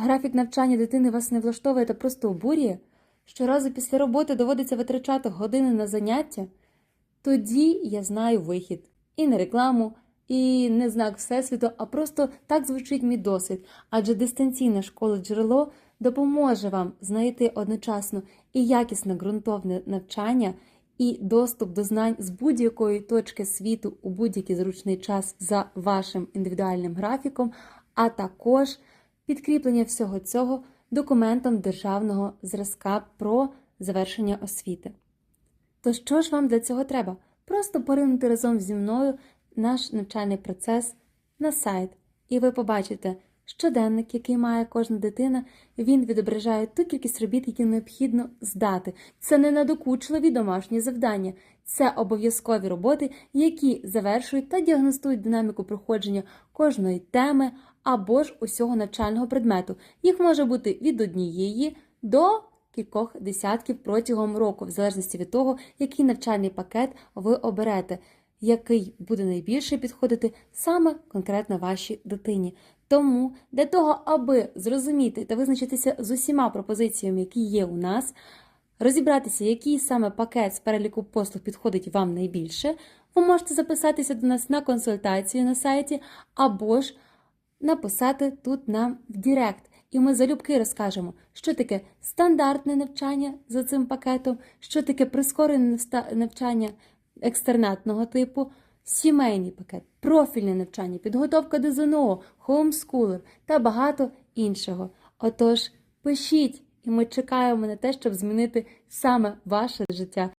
графік навчання дитини вас не влаштовує та просто обурює, щоразу після роботи доводиться витрачати години на заняття, тоді я знаю вихід. І не рекламу, і не знак Всесвіту, а просто так звучить мій досвід. Адже дистанційна школа джерело допоможе вам знайти одночасно і якісне ґрунтовне навчання, і доступ до знань з будь-якої точки світу у будь-який зручний час за вашим індивідуальним графіком, а також підкріплення всього цього документом державного зразка про завершення освіти. То що ж вам для цього треба? Просто поринути разом зі мною наш навчальний процес на сайт, і ви побачите щоденник, який має кожна дитина, він відображає ту кількість робіт, які необхідно здати. Це не надокучливі домашні завдання, це обов'язкові роботи, які завершують та діагностують динаміку проходження кожної теми або ж усього навчального предмету. Їх може бути від однієї до кількох десятків протягом року, в залежності від того, який навчальний пакет ви оберете, який буде найбільше підходити саме конкретно вашій дитині. Тому для того, аби зрозуміти та визначитися з усіма пропозиціями, які є у нас, розібратися, який саме пакет з переліку послуг підходить вам найбільше, ви можете записатися до нас на консультацію на сайті або ж написати тут нам в Директ. І ми залюбки розкажемо, що таке стандартне навчання за цим пакетом, що таке прискорене навчання екстернатного типу, сімейний пакет, профільне навчання, підготовка до ЗНО, хоумскулер та багато іншого. Отож, пишіть, і ми чекаємо на те, щоб змінити саме ваше життя.